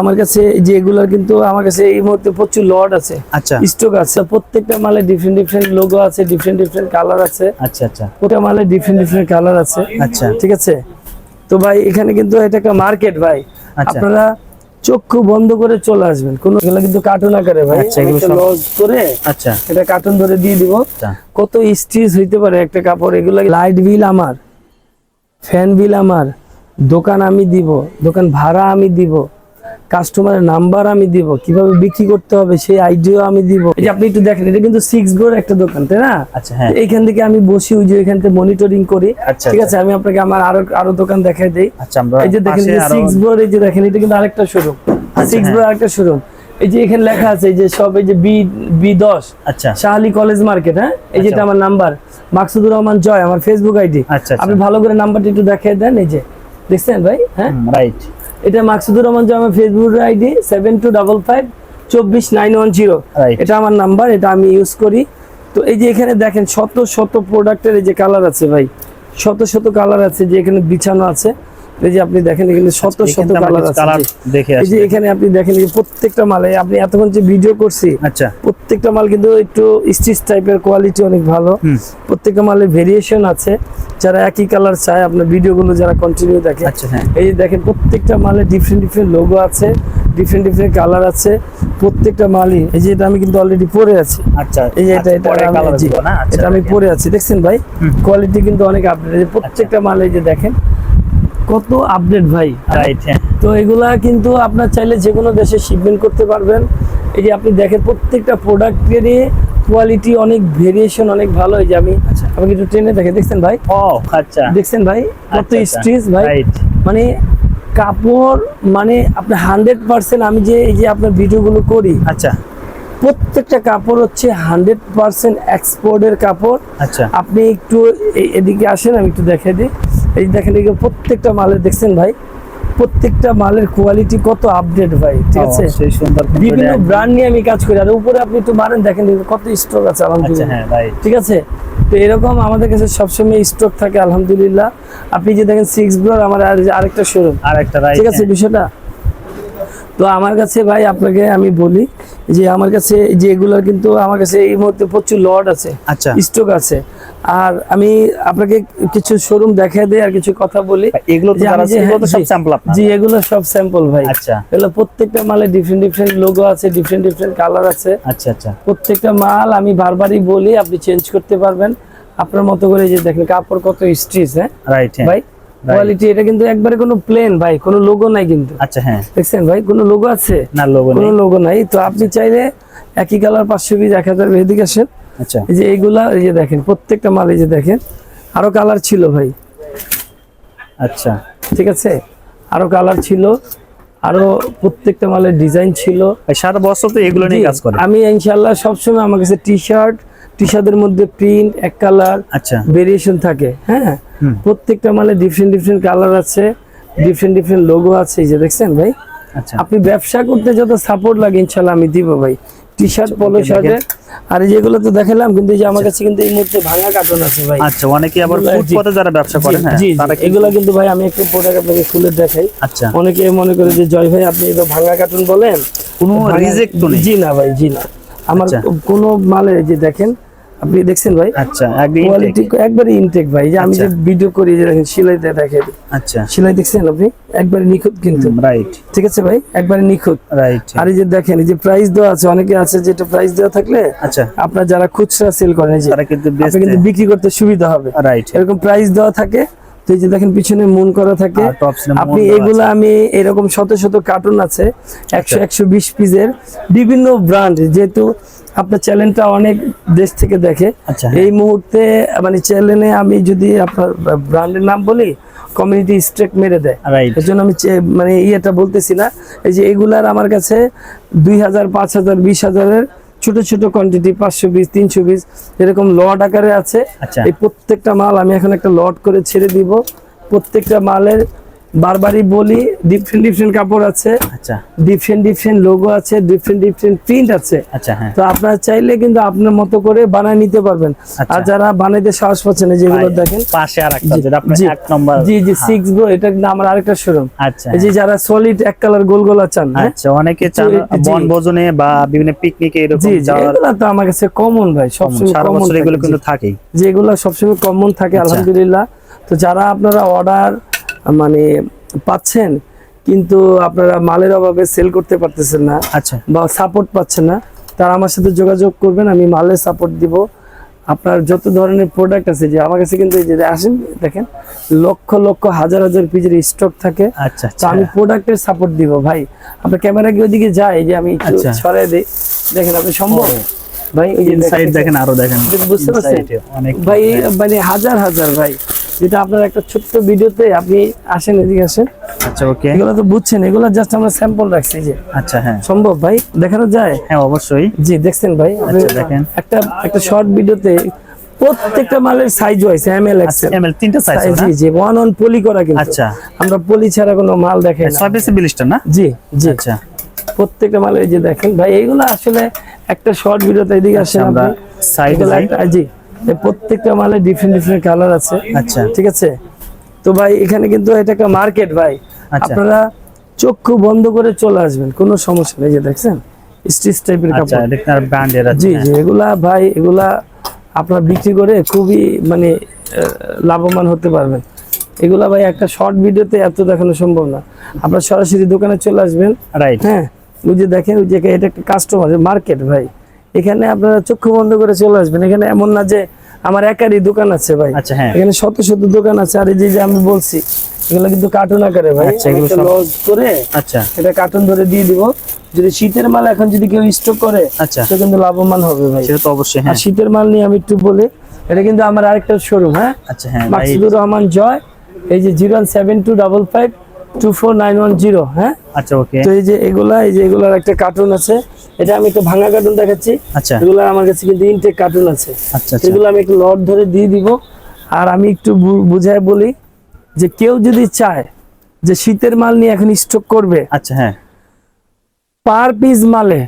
আমার কাছে যে এগুলার কিন্তু আমার কাছে এই মুহূর্তে প্রচুর লট আছে। আচ্ছা। স্টক আছে। প্রত্যেকটা মালে ডিফারেন্ট ডিফারেন্ট লোগো আছে ডিফারেন্ট ডিফারেন্ট কালার আছে। আচ্ছা আচ্ছা। প্রত্যেকটা মালে ডিফারেন্ট ডিফারেন্ট কালার আছে। আচ্ছা। ঠিক আছে? তো ভাই এখানে কিন্তু এটা একটা মার্কেট ভাই। আচ্ছা। আপনারা চক্ষু বন্ধ করে চলে আসবেন। কোনো এগুলো কিন্তু কার্টুন আকারে ভাই। আচ্ছা, লজ করে আচ্ছা। এটা কার্টুন ধরে দিয়ে দিব। আচ্ছা। কত স্টিচ হইতে পারে একটা কাপড়? এগুলো লাইট বিল আমার? ফ্যান বিল আমার? দোকান আমি দিব। দোকান ভাড়া আমি দিব। কাস্টমারের নাম্বার আমি দিব কীভাবে বিক্রি করতে হবে সেই আইডিয়া আমি দিব। এই যে আপনি একটু দেখেন এটা কিন্তু সিক্স ডোর একটা দোকান তাই না? আচ্ছা হ্যাঁ। এইখান থেকে আমি বসি ওই যে এখান থেকে মনিটরিং করি। আচ্ছা, ঠিক আছে আমি আপনাকে আমার আরও আরও দোকান দেখাই দেই। আচ্ছা আমরা এই যে দেখেন সিক্স বোর্ড এই যে দেখেন এটা কিন্তু আরেকটা শোরুম সিক্স। বোর্ড আরেকটা শোরুম এই যে এখানে লেখা আছে এই যে সব এই যে বি বি দশ আচ্ছা। শাহালি কলেজ মার্কেট হ্যাঁ? এই যেটা আমার নাম্বার মাকসুদুর রহমান জয় আমার ফেসবুক আইডি আচ্ছা, আপনি ভালো করে নাম্বারটা একটু দেখিয়ে দেন এই যে। দেখছেন ভাই? হ্যাঁ? রাইট এটা Maksudur Rahman Joy Facebook ID seven two double five চব্বিশ নাইন ওয়ান জিরো এটা আমার নাম্বার এটা আমি ইউজ করি। তো এই যে এখানে দেখেন শত শত প্রোডাক্টের এই যে কালার আছে ভাই শত শত কালার আছে যে এখানে বিছানো আছে। এই যে আপনি দেখেন এখানে শত শত কালার আছে। দেখে এই যে এখানে আপনি দেখেন প্রত্যেকটা মালে আপনি এতক্ষণ যে ভিডিও করছি আচ্ছা। প্রত্যেকটা মাল কিন্তু একটু স্টিচ টাইপের কোয়ালিটি অনেক ভালো। প্রত্যেকটা মালে ভেরিয়েশন আছে। যারা একই কালার চায় আপনার ভিডিওগুলো যারা কন্টিনিউ দেখে আচ্ছা হ্যাঁ। এই যে দেখেন প্রত্যেকটা মালে ডিফারেন্ট ডিফারেন্ট লোগো আছে ডিফারেন্ট ডিফারেন্ট কালার আছে। প্রত্যেকটা মালই এই যে এটা আমি কিন্তু অলরেডি পরে আছি। আচ্ছা এই যে এটা আচ্ছা, এটা আমি- আচ্ছা এটা পরে আছি। দেখছেন ভাই? কোয়ালিটি কিন্তু অনেক আপডেট প্রত্যেকটা মালে যে দেখেন কত আপডেট ভাই? রাইট হ্যাঁ। তো এগুলা কিন্তু আপনার চাইলে যে কোনো দেশে শিপমেন্ট করতে পারবেন। এই যে আপনি দেখেন প্রত্যেকটা প্রোডাক্টেরই কোয়ালিটি অনেক ভেরিয়েশন অনেক ভালো। এই যে আমি আচ্ছা। আমাকে একটু ট্রেনে দেখে দেখছেন ভাই? ও আচ্ছা। দেখছেন ভাই? কত আচ্ছা, আচ্ছা। স্ট্রিচ ভাই. মানে কাপড় মানে আপনি হান্ড্রেড পার্সেন্ট আমি যে এই যে আপনার ভিডিওগুলো করি আচ্ছা। প্রত্যেকটা কাপড় হচ্ছে হান্ড্রেড পার্সেন্ট এক্সপোর্টের কাপড়। আচ্ছা। আপনি একটু এদিকে আসেন আমি একটু দেখে দিই। এই দেখেন এগুলো প্রত্যেকটা মালের দেখছেন ভাই? প্রত্যেকটা মালের কোয়ালিটি কত আপডেট ভাই ঠিক আছে? সেই সুন্দর বিভিন্ন ব্র্যান্ড নিয়ে আমি কাজ করি আর উপরে আপনি একটু মারেন দেখেন কত স্টক আছে আচ্ছা আলহামদুলিল্লাহ। হ্যাঁ রাইট ঠিক আছে? তো এরকম আমাদের কাছে সবসময় স্টক থাকে আলহামদুলিল্লাহ। আপনি যে দেখেন সিক্স ব্লোর আমার আর- আরেকটা শোরুম আর একটা ঠিক আছে বিষয়টা? তো আমার কাছে ভাই আপনাকে আমি বলি যে আমার কাছে যে এগুলোর কিন্তু আমার কাছে এই মুহূর্তে প্রচুর লট আছে আচ্ছা। স্টক আছে। আর আমি আপনাকে কিছু শোরুম দেখাই দিই আর কিছু কথা বলি। এগুলো তো সব স্যাম্পল আপনার। জি এগুলো সব স্যাম্পল ভাই। আচ্ছা। এগুলো প্রত্যেকটা মালে ডিফারেন্ট ডিফারেন্ট লোগো আছে ডিফারেন্ট ডিফারেন্ট কালার আছে। আচ্ছা আচ্ছা। প্রত্যেকটা মাল আমি বারবারই বলি আপনি চেঞ্জ করতে পারবেন। আপনার মতো করে যে দেখেন কাপড় কত স্ট্রিচ হ্যাঁ? রাইট হ্যাঁ। ভাই কোয়ালিটি এটা কিন্তু একবারে কোনো প্লেন ভাই কোনো লোগো নাই কিন্তু। আচ্ছা হ্যাঁ। দেখছেন ভাই কোনো লোগো আছে? না লোগো কোনো লোগো নাই। তো আপনি চাইলে একই কালার পাঁচশো পিস এক হাজার এদিকে আসেন। আচ্ছা। এই যে এইগুলা এই যে দেখেন প্রত্যেকটা মাল এই যে দেখেন আরও কালার ছিল ভাই। আচ্ছা। ঠিক আছে? আরও কালার ছিল আরও প্রত্যেকটা মালের ডিজাইন ছিল। সারা বছর তো এগুলো নিয়ে কাজ করে। আমি ইনশাল্লাহ সবসময় আমার কাছে টি শার্ট টি শার্টের মধ্যে প্রিন্ট এক কালার আচ্ছা। ভেরিয়েশন থাকে হ্যাঁ? প্রত্যেকটা মালে ডিফারেন্ট ডিফারেন্ট কালার আছে ডিফারেন্ট ডিফারেন্ট লোগো আছে এই যে দেখছেন ভাই? আচ্ছা। আপনি ব্যবসা করতে যত সাপোর্ট লাগে ইনশাল্লাহ আমি দিব ভাই। টি শার্ট পলো। আর যেগুলো তো দেখালাম কিন্তু এই যে আমার কাছে কিন্তু এই মুহূর্তে ভাঙা কার্টন আছে ভাই। আচ্ছা অনেকে আবার ফুটপাতে যারা ব্যবসা করে হ্যাঁ তারা এগুলো কিন্তু ভাই আমি একটু প্রোডাক্ট আপনাকে খুলে দেখাই। আচ্ছা। অনেকে মনে করে যে জয় ভাই আপনি এটা ভাঙা কার্টুন বলেন? কোনো রিজেক্ট তো নেই। জি না ভাই জি না। আমার আচ্ছা। কোনো মালে যে দেখেন আপনি দেখছেন ভাই? আচ্ছা কোয়ালিটি একবারে ইনটেক ভাই। যে আমি যে আচ্ছা। ভিডিও করি যে দেখেন সেলাইতে দেখে। আচ্ছা। সেলাই দেখছেন আপনি? একবারে নিখুঁত কিন্তু। রাইট ঠিক আছে ভাই? একবারে নিখুঁত। রাইট আর এই যে দেখেন এই যে প্রাইস দেওয়া আছে অনেকে আছে যেটা প্রাইস দেওয়া থাকলে আচ্ছা। আপনার যারা খুচরা সেল করেন যে তারা কিন্তু কিন্তু বিক্রি করতে সুবিধা হবে। রাইট এরকম প্রাইস দেওয়া থাকে তো এই যে দেখেন পিছনে মন করা থাকে। আপনি এগুলো আমি এরকম শত শত কার্টুন আছে একশো আচ্ছা। একশো বিশ পিসের বিভিন্ন ব্র্যান্ড যেহেতু আপনার চ্যানেলটা অনেক দেশ থেকে দেখে। আচ্ছা এই মুহূর্তে মানে চ্যানেলে আমি যদি আপনার ব্র্যান্ডের নাম বলি কমিউনিটি স্ট্রেক মেরে দেয়। এর জন্য আমি মানে ইয়েটা বলতেছি না। এই যে এগুলার আমার কাছে দুই হাজার পাঁচ হাজার বিশ হাজারের ছোট ছোট কোয়ান্টিটি পাঁচশো পিস তিনশো পিস এরকম লট আকারে আছে। আচ্ছা। এই প্রত্যেকটা মাল আমি এখন একটা লট করে ছেড়ে দিব। প্রত্যেকটা মালের বারবারই বলি ডিফারেন্ট ডিফারেন্ট কাপড় আছে। আচ্ছা। ডিফারেন্ট ডিফারেন্ট লোগো আছে ডিফারেন্ট ডিফারেন্ট প্রিন্ট আছে। আচ্ছা হ্যাঁ। তো আপনারা চাইলে কিন্তু আপনার মতো করে বানায় নিতে পারবেন। আচ্ছা। আর যারা বানাইতে সাহস পাচ্ছেন না যেগুলো দেখেন। পাশে আর একটা যেটা আপনার জি, এক নম্বর। জি জি হ্যাঁ, সিক্স গো এটা কিন্তু আমার আরেকটা শোরুম আচ্ছা এই যে যারা সলিড এক কালার গোল গোলা চান হ্যাঁ? আচ্ছা অনেকে চান জি। বনভোজনে বা বিভিন্ন পিকনিকে এরকম জি জি যাওয়ার। এগুলো তো আমার কাছে কমন ভাই সবসময় কমন এগুলো কিন্তু থাকেই। যেগুলো সবসময় কমন থাকে আচ্ছা। আলহামদুলিল্লাহ। তো যারা আপনারা অর্ডার মানে পাচ্ছেন কিন্তু আপনারা মালের অভাবে সেল করতে পারতেছেন না আচ্ছা। বা সাপোর্ট পাচ্ছেন না তারা আমার সাথে যোগাযোগ করবেন আমি মালের সাপোর্ট দিব। আপনার যত ধরনের প্রোডাক্ট আছে যে আমার কাছে কিন্তু যে আসেন দেখেন লক্ষ লক্ষ হাজার হাজার পিসের স্টক থাকে। আচ্ছা তো আচ্ছা। আমি প্রোডাক্টের সাপোর্ট দিব ভাই। আপনার ক্যামেরা কি ওইদিকে যায়? যে আমি আচ্ছা। সরাই দিই। দেখেন আপনি সম্ভব? ভাই দেখেন আরও দেখেন। বুঝতে পারছেন? ভাই মানে হাজার হাজার ভাই। যেটা আপনার একটা ছোট্ট ভিডিওতে আপনি আসেন এদিকে আসেন। আচ্ছা ওকে। এগুলো তো বুঝছেন এগুলো জাস্ট আমরা স্যাম্পল রাখছি যে। আচ্ছা হ্যাঁ। সম্ভব ভাই? দেখানো যায়? হ্যাঁ অবশ্যই। জি দেখছেন ভাই? আচ্ছা, দেখেন। একটা একটা শর্ট ভিডিওতে প্রত্যেকটা মালের size wise M L X M L তিনটা size G G one on poly করা কিন্তু। আচ্ছা। আমরা পলি ছাড়া কোনো মাল দেখাই না। বিলিশটা না? জি জি। আচ্ছা। প্রত্যেকটা মালের যে দেখেন ভাই এইগুলো আসলে একটা শর্ট ভিডিওতে এদিকে আসেন আচ্ছা, আমরা সাইড এগুলো একটা- জি। প্রত্যেকটা মালে ডিফারেন্ট ডিফারেন্ট কালার আছে। আচ্ছা। ঠিক আছে? তো ভাই এখানে কিন্তু এটা একটা মার্কেট ভাই। আচ্ছা। আপনারা চক্ষু বন্ধ করে চলে আসবেন কোনো সমস্যা নেই যে দেখছেন? স্টিচ টাইপের আচ্ছা কাপড়। এটা ব্র্যান্ডের আছে জি জি এগুলা ভাই এগুলা আপনার বিক্রি করে খুবই মানে লাভবান হতে পারবেন। এগুলা ভাই একটা শর্ট ভিডিওতে এত দেখানো সম্ভব না। আপনার সরাসরি দোকানে চলে আসবেন। রাইট হ্যাঁ ওই যে দেখেন ওই যে এটা একটা কাস্টমার মার্কেট ভাই। এখানে আপনারা চক্ষু বন্ধ করে চলে আসবেন। এখানে এমন না যে আমার একারই দোকান আছে ভাই। আচ্ছা হ্যাঁ। এখানে শত শত দোকান আছে। আর এই যে আমি বলছি এগুলো কিন্তু কার্টুন আকারে ভাই। আচ্ছা, লজ করে আচ্ছা। এটা কার্টুন ধরে দিয়ে দিব। যদি শীতের মাল এখন যদি কেউ স্টক করে আচ্ছা। কিন্তু লাভবান হবে ভাই। সেটা তো অবশ্যই হ্যাঁ। শীতের মাল নিয়ে আমি একটু বলি এটা কিন্তু আমার আরেকটা শোরুম হ্যাঁ? আচ্ছা হ্যাঁ মাকসুদুর রহমান জয় এই যে zero seven two double five হ্যাঁ? আচ্ছা ওকে। তো এই যে এগুলা এই যে এগুলার একটা কার্টুন আছে। এটা আমি একটা ভাঙা কার্টুন দেখাচ্ছি। আচ্ছা। এগুলার আমার কাছে কিন্তু ইনটেক কার্টুন আছে। আচ্ছা এগুলো আমি একটু লট ধরে দিয়ে দিব। আর আমি একটু বু- বলি যে কেউ যদি চায় যে শীতের মাল নিয়ে এখন স্টক করবে আচ্ছা হ্যাঁ। পার পিস মালে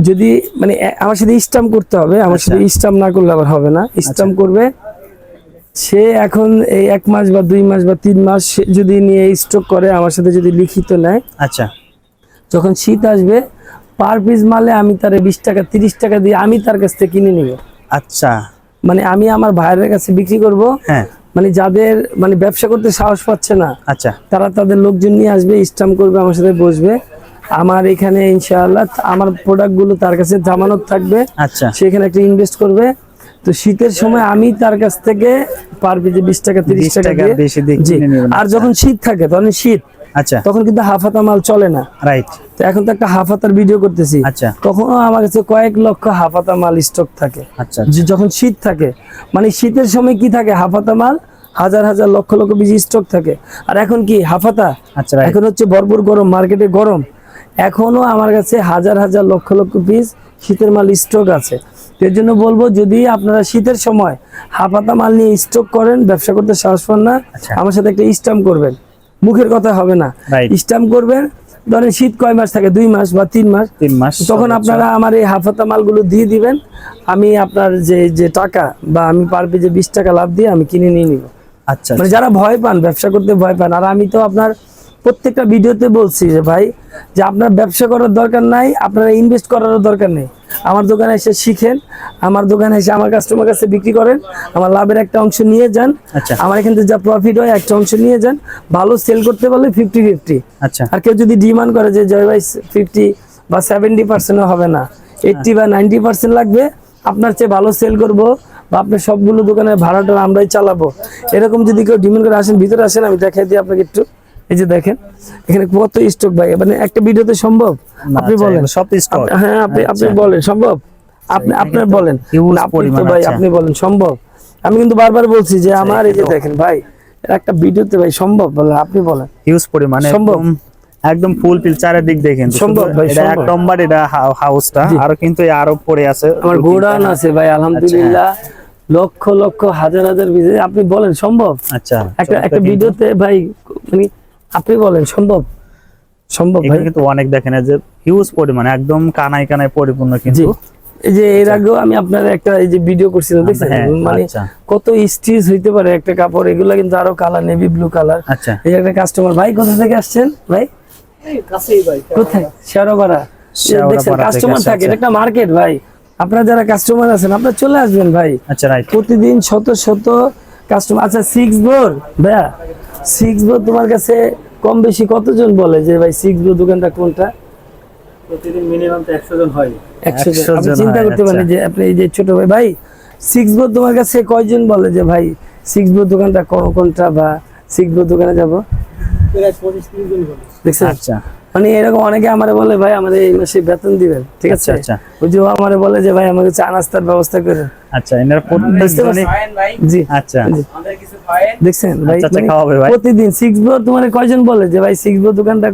যদি মানে আমার সাথে স্টাম্প করতে হবে। আমার। সাথে স্টাম্প না করলে আবার হবে না। স্টাম্প করবে সে এখন এই এক মাস বা দুই মাস বা তিন মাস যদি নিয়ে স্টক করে আমার সাথে যদি লিখিত নেয় আচ্ছা। যখন শীত আসবে পার পিস মালে আমি তার বিশ টাকা তিরিশ টাকা দিয়ে আমি তার কাছ থেকে কিনে নিব। আচ্ছা। মানে আমি আমার ভাইয়ের কাছে বিক্রি করব। হ্যাঁ। মানে যাদের মানে ব্যবসা করতে সাহস পাচ্ছে না আচ্ছা। তারা তাদের লোকজন নিয়ে আসবে স্টাম্প করবে আমার সাথে বসবে। আমার এখানে ইনশাআল্লাহ আমার প্রোডাক্টগুলো তার কাছে জামানত থাকবে। আচ্ছা। সেখানে একটা ইনভেস্ট করবে। তো শীতের সময় আমি তার কাছ থেকে পার পিজে বিশ টাকা তিরিশ টাকা বেশি আর যখন শীত থাকে তখন শীত। আচ্ছা। তখন কিন্তু হাফাতা মাল চলে না। রাইট তো এখন তো একটা হাফাতার ভিডিও করতেছি। আচ্ছা। তখনও আমার কাছে কয়েক লক্ষ হাফাতা মাল স্টক থাকে। আচ্ছা যখন শীত থাকে মানে শীতের সময় কি থাকে? হাফাতা মাল হাজার হাজার লক্ষ লক্ষ বেশি স্টক থাকে। আর এখন কি? হাফাতা। আচ্ছা এখন হচ্ছে ভরপুর গরম মার্কেটে গরম। এখনও আমার কাছে হাজার হাজার লক্ষ লক্ষ পিস শীতের মাল স্টক আছে। এর জন্য বলব যদি আপনারা শীতের সময় হাফাতা মাল নিয়ে স্টক করেন ব্যবসা করতে সাহস পান না আচ্ছা। আমার সাথে একটা স্টাম্প করবেন। মুখের কথা হবে না. স্টাম্প করবেন ধরেন শীত কয় মাস থাকে? দুই মাস বা তিন মাস। তিন মাস তখন আপনারা আমার এই হাফাতা মালগুলো দিয়ে দিবেন। আমি আপনার যে যে টাকা বা আমি পার পেজে বিশ টাকা লাভ দিয়ে আমি কিনে নিয়ে নিব। আচ্ছা মানে যারা ভয় পান ব্যবসা করতে ভয় পান আর আমি তো আপনার প্রত্যেকটা ভিডিওতে বলছি যে ভাই যে আপনার ব্যবসা করার দরকার নাই আপনারা ইনভেস্ট করারও দরকার নেই। আমার দোকানে এসে শিখেন আমার দোকানে এসে আমার কাস্টমার কাছে বিক্রি করেন আমার লাভের একটা অংশ নিয়ে যান। আচ্ছা। আমার এখান থেকে যা প্রফিট হয় একটা অংশ নিয়ে যান। ভালো সেল করতে পারলে ফিফটি ফিফটি আচ্ছা। আর কেউ যদি ডিমান্ড করে যে জয় ভাই ফিফটি বা সেভেন্টি পার্সেন্টও হবে না এইটটি বা নাইনটি পার্সেন্ট লাগবে আপনার চেয়ে ভালো সেল করব বা আপনার সবগুলো দোকানের ভাড়াটা আমরাই চালাবো। এরকম যদি কেউ ডিমান্ড করে আসেন ভিতরে আসেন আমি দেখাই দিই আপনাকে একটু। এই যে দেখেন এখানে কত স্টক ভাই? মানে একটা ভিডিওতে সম্ভব? আপনি আচ্ছা, বলেন। সব স্টক হ্যাঁ আপনি আপনি আচ্ছা। বলেন সম্ভব? আপনি আপনার বলেন। আপনি ভাই আপনি বলেন সম্ভব? আমি কিন্তু বারবার বলছি যে আমার এই যে দেখেন ভাই একটা ভিডিওতে ভাই সম্ভব? বলে আপনি বলেন। হিউজ পরিমাণে সম্ভব। একদম ফুল পিল চারিদিক দেখেন। সম্ভব ভাই, এটা এক নম্বর এটা হাউসটা। আরও কিন্তু আরও পড়ে আছে। আমার গোডাউন আছে ভাই আলহামদুলিল্লাহ। লক্ষ লক্ষ হাজার হাজার ভিডিও আপনি বলেন সম্ভব? আচ্ছা। একটা একটা ভিডিওতে ভাই মানে আপনি বলেন সম্ভব? সম্ভব ভাই। কিন্তু অনেক দেখেন এই যে হিউজ পরিমাণে একদম কানায় কানায় পরিপূর্ণ কিন্তু। এই যে এর আগেও আমি আপনার একটা এই যে ভিডিও করছিলাম দেখছেন? হ্যাঁ, মানে আচ্ছা। কত স্টিচ হইতে পারে একটা কাপড় এগুলো কিন্তু আরও কালার নেভি ব্লু কালার আচ্ছা। এই একটা কাস্টমার ভাই কোথা থেকে আসছেন ভাই? কোথায়? শেয়ারোপাড়া শেওড়াপাড়া থেকে কাস্টমার আসছে, থাকে এটা আচ্ছা। একটা মার্কেট ভাই। আপনারা যারা কাস্টমার আছেন আপনারা চলে আসবেন ভাই। আচ্ছা রাইট প্রতিদিন শত শত কাস্টমার আচ্ছা সিক্স বোর ভাইয়া সিক্স বোর তোমার কাছে কম বেশি কতজন বলে যে ভাই সিক্স বোর দোকানটা কোনটা? প্রতিদিন মিনিমাম তো একশো জন হয়। একশো জন। 100 চিন্তা করতে পারেন আচ্ছা। যে আপনি এই যে ছোট ভাই ভাই সিক্স বোর তোমার কাছে কয়জন বলে যে ভাই সিক্স বোর দোকানটা কোন- কোনটা বা সিক্স বোর দোকানে যাব? প্রায় পঁচিশ তিরিশ জন দেখছেন? আচ্ছা। মানে এরকম অনেকে আমারে বলে ভাই আমাদের এই মাসে বেতন দিবেন। ঠিক আছে? আচ্ছা, আচ্ছা। ওই যে আমারে বলে যে ভাই আমাকে চা নাস্তার ব্যবস্থা করে আচ্ছা এনারা খায়েন ভাই। জি। আচ্ছা। আমাদের কিছু খায়েন। দেখছেন? ভাই আচ্ছা, আচ্ছা, মানে খাওয়াবে ভাই। প্রতিদিন সিক্স বোর তোমার কয়জন বলে যে ভাই সিক্স বোর দোকানটা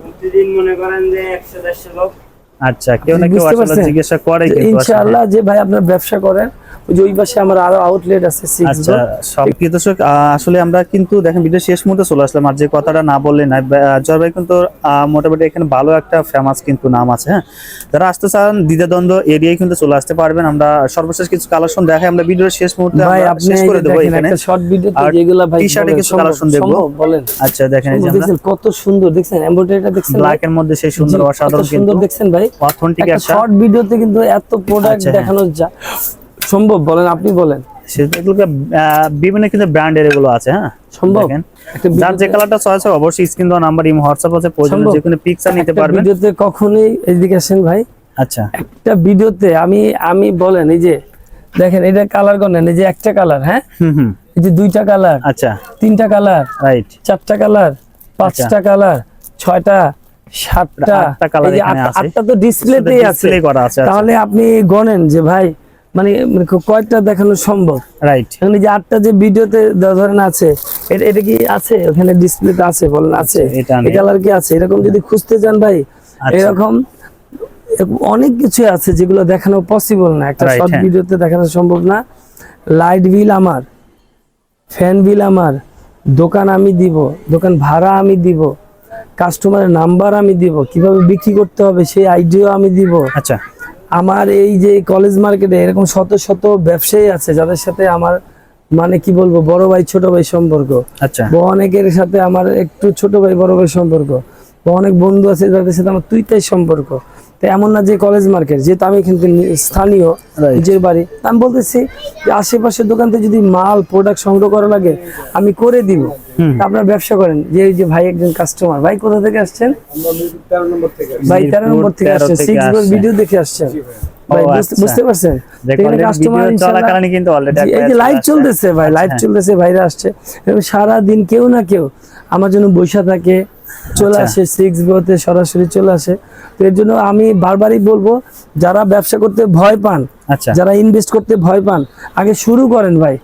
প্রতিদিন মনে করেন যে একশো দেড়শো লোক। আচ্ছা কেউ না কেউ আসলে জিজ্ঞাসা করে কিন্তু ইনশাআল্লাহ যে ভাই আপনার ব্যবসা করেন ওই যে ওই পাশে আমার আরও আউটলেট আছে আচ্ছা দর্শক আসলে আমরা কিন্তু দেখেন ভিডিও শেষ মুহূর্তে চলে আসলাম আর যে কথাটা না বললে না জয় ভাই কিন্তু আহ, মোটামুটি এখানে ভালো একটা ফেমাস কিন্তু নাম আছে হ্যাঁ? যারা আসতে চান দ্বিধাদ্বন্দ্ব এরিয়ায় কিন্তু চলে আসতে পারবেন। আমরা সর্বশেষ কিছু কালেকশন দেখাই আমরা ভিডিওর শেষ মুহূর্তে ভাই আপনি শেষ করে দেবো এখানে। শর্ট ভিডিও আর ভাই টি-শার্টে কিছু কালেকশন দেখব। বলেন। আচ্ছা দেখেন এই যে আমরা কত সুন্দর দেখছেন এমব্রয়ডারিটা দেখছেন ব্ল্যাক এর মধ্যে সেই সুন্দর অসাধারণ দেখছেন ভাই। অথেন্টিক একটা একটা শর্ট ভিডিওতে কিন্তু এত প্রোডাক্ট আচ্ছা, হ্যাঁ। দেখানো সম্ভব বলেন আপনি বলেন। বিভিন্ন কিন্তু ব্র্যান্ডের এগুলো আছে হ্যাঁ? সম্ভব। যার যে কালারটা চয়েস হবে অবশ্যই স্ক্রিন দেওয়া নাম্বার ইমো হোয়াটসঅ্যাপ আছে প্রয়োজনে যে কোনো পিকচার নিতে পারবেন। ভিডিওতে কখনোই এদিকে আসেন ভাই। আচ্ছা। একটা ভিডিওতে আমি আমি বলেন এই যে দেখেন এটা কালার গণেন এই যে একটা কালার হ্যাঁ? হুম হুম। এই যে দুইটা কালার আচ্ছা। তিনটা কালার রাইট চারটা কালার পাঁচটা কালার ছয়টা সাতটা। আটটা আটটা- তো ডিসপ্লেতেই আছে। ডিসপ্লে আছে আচ্ছা। তাহলে আপনি গণেন যে ভাই মানে কয়টা দেখানো সম্ভব। রাইট এখন যে আটটা যে ভিডিওতে ধরেন আছে এটা এটা কি আছে? ওখানে ডিসপ্লেতে আছে বলেন আছে? এটা কালার কি আছে? এরকম যদি খুঁজতে যান ভাই আচ্ছা। এরকম অনেক কিছু আছে যেগুলো দেখানো পসিবল না। একটা শর্ট হ্যাঁ। ভিডিওতে দেখানো সম্ভব না। লাইট বিল আমার ফ্যান বিল আমার দোকান আমি দিব দোকান ভাড়া আমি দিব কাস্টমারের নাম্বার আমি দিব কীভাবে বিক্রি করতে হবে সেই আইডিয়া আমি দিব। আচ্ছা। আমার এই যে কলেজ মার্কেটে এরকম শত শত ব্যবসায়ী আছে যাদের সাথে আমার মানে কি বলব বড় ভাই ছোট ভাই সম্পর্ক। আচ্ছা। অনেকের সাথে আমার একটু ছোট ভাই বড় ভাই সম্পর্ক। অনেক বন্ধু আছে যাদের সাথে আমার তুই তাই সম্পর্ক। তো এমন না যে কলেজ মার্কেট যেহেতু আমি কিন্তু স্থানীয় নিজের বাড়ি। আমি বলতেছি যে আশেপাশের দোকান থেকে যদি মাল প্রোডাক্ট সংগ্রহ করা লাগে আমি করে দিব। আপনার ব্যবসা করেন। যে এই যে ভাই একজন কাস্টমার ভাই কোথা থেকে আসছেন। ভাই তেরো নম্বর থেকে আসছেন সিক্স ভিডিও দেখে আসছেন। ভাই। বুঝতে- আচ্ছা। পারছেন? লাইভ চলতেছে ভাই লাইভ আচ্ছা। চলতেছে ভাইরা আসছে। সারা দিন কেউ না কেউ আমার জন্য বৈশা থাকে চলে আচ্ছা। আসে সিক্স বিওতে সরাসরি চলে আসে। তো এর জন্য আমি বারবারই বলব যারা ব্যবসা করতে ভয় পান আচ্ছা। যারা ইনভেস্ট করতে ভয় পান আগে শুরু করেন ভাই।